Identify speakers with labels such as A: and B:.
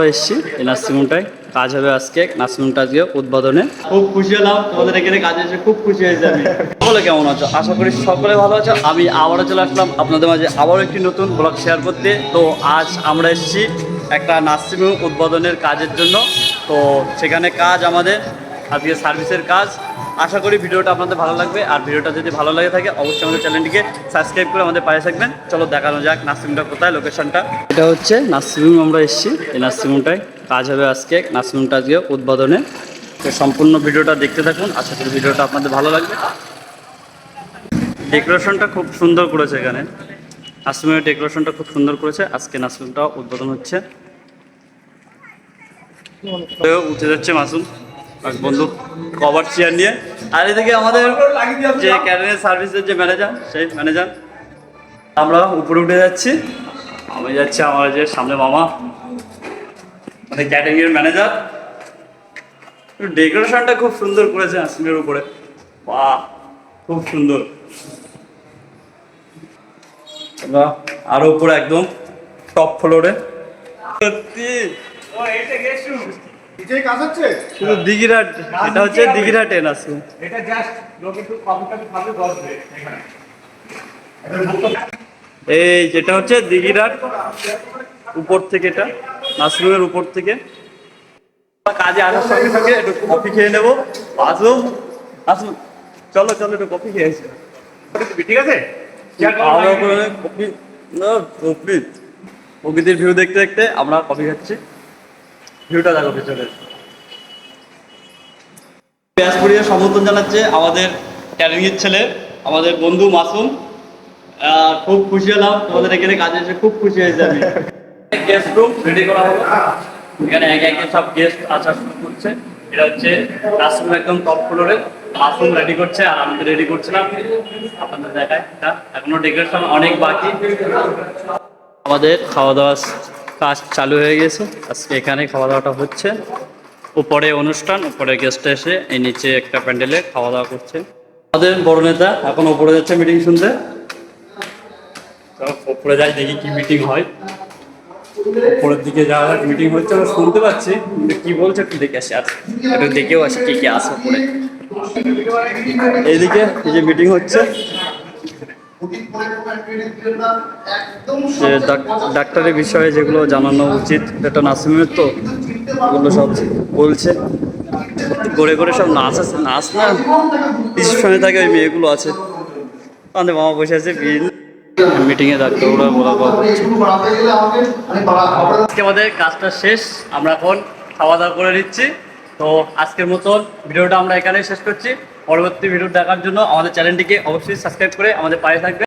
A: আমরা এসেছি এই নার্সিংহোমটায় কাজ হবে আজকে নার্সিংহোমটা আজকে উদ্বোধনে। খুব খুশি হলাম তোমাদের এখানে কাজ এসে খুব খুশি হয়েছে আমি। সকলে কেমন আছো? আশা করি সকলে ভালো আছো। আমি আবারও চলে আসলাম আপনাদের মাঝে আবারও একটি নতুন ব্লগ শেয়ার করতে। তো আজ আমরা এসেছি একটা নার্সিংহোম উদ্বোধনের কাজের জন্য। তো সেখানে কাজ আমাদের আজকে সার্ভিসের কাজ আশা করি ভিডিওটা আপনাদের ভালো লাগবে। আর ভিডিওটা যদি ভালো লাগে থাকে, অবশ্যই আমাদের চ্যানেলটিকে সাবস্ক্রাইব করে আমাদের পাশে থাকবেন। চলো দেখানো যাক নার্সিংটা কোথায় লোকেশনটা এটা হচ্ছে নার্সিংহোম, আমরা এসেছি এই নার্সিংহোমটায়। কাজ হবে আজকে, নার্সিংহোমটা আজকে উদ্বোধনে। সম্পূর্ণ ভিডিওটা দেখতে থাকুন, আশা করি ভিডিওটা আপনাদের ভালো লাগবে। ডেকোরেশনটা খুব সুন্দর করেছে এখানে। নার্সিংহোমের ডেকোরেশনটা খুব সুন্দর করেছে। আজকে নার্সিংহোমটা উদ্বোধন হচ্ছে। উঠে যাচ্ছে মাসুম। বন্ধু, কভার চেয়ার নিয়ে। আর এদিকে আমাদের যে ক্যাটারিং সার্ভিসের যে ম্যানেজার, সেই ম্যানেজার। আমরা উপরে উঠে যাচ্ছি। আমি যাচ্ছি আমার যে সামনে মামা মানে ক্যাটারিং ম্যানেজার। ডেকোরেশনটা খুব সুন্দর করেছে আসিমের উপরে। বাহ, খুব সুন্দর। আমরা আরও উপরে একদম টপ ফ্লোরে সত্যি।
B: নিচেই কাজ হচ্ছে?
A: শুধু দিঘিরাট এটা হচ্ছে দিঘিরাট ট্রেন আছে
B: এটা জাস্ট লোক একটু কফি টফি খাবে বসবে এখানে।
A: এই যেটা হচ্ছে দিঘিরাট উপর থেকে এটা নাসরুমের উপর থেকে। কাজে আসার সঙ্গে সঙ্গে একটু কফি খেয়ে নেব। আসুন আসুন চলো চলো একটু কফি খেয়ে আসি।
B: ঠিক আছে?
A: কফি না কফি। প্রকৃতির ভিউ দেখতে দেখতে আমরা কফি খাচ্ছি। ভিউটা দেখো পিছনে ব্যাসপুরিয়া সমর্থন জানাচ্ছে আমাদের ক্যারিংয়ের ছেলে আমাদের বন্ধু মাসুম। খুব খুশি হলাম তোমাদের এখানে কাজে এসে খুব খুশি হয়েছে আমি। গেস্ট রুম রেডি করা হলো। এখানে একে একে সব গেস্ট আসা শুরু করছে। এটা হচ্ছে ক্লাসরুম একদম টপ ফ্লোরে মাসুম রেডি করছে আর আমি রেডি করছিলাম। আপনাদের দেখায়। এখনও ডেকোরেশন অনেক বাকি। আমাদের খাওয়া দাওয়া কাজ চালু হয়ে গেছে। আজকে এখানে খাওয়া দাওয়াটা হচ্ছে। উপরে অনুষ্ঠান, উপরে গেস্ট এসে এই নিচে একটা প্যান্ডেলে খাওয়া দাওয়া করছে। আমাদের বড় নেতা এখন উপরে যাচ্ছে মিটিং শুনতে। উপরে যাই, দেখি কি মিটিং হয়। উপরের দিকে যাওয়া মিটিং হচ্ছে, আমরা শুনতে পাচ্ছি। কি বলছে একটু দেখে আসি, আর একটু দেখেও আসি কি কি আছে উপরে। এইদিকে এই যে মিটিং হচ্ছে। ডাক্তারের বিষয়ে যেগুলো জানানো উচিত এটা নার্সিংয়ের তো ওগুলো সব বলছে। করে করে সব নাচ আছে নাচ না? রিসেপশনে থাকে ওই মেয়েগুলো আছে। আমাদের মামা বসে আছে মিটিংয়ে ডাক্তারগুলো বলা বলা আজকে আমাদের কাজটা শেষ আমরা এখন খাওয়া দাওয়া করে নিচ্ছি। তো আজকের মতন ভিডিওটা আমরা এখানেই শেষ করছি। পরবর্তী ভিডিও দেখার জন্য আমাদের চ্যানেলটিকে অবশ্যই সাবস্ক্রাইব করে আমাদের পায়ে থাকবে।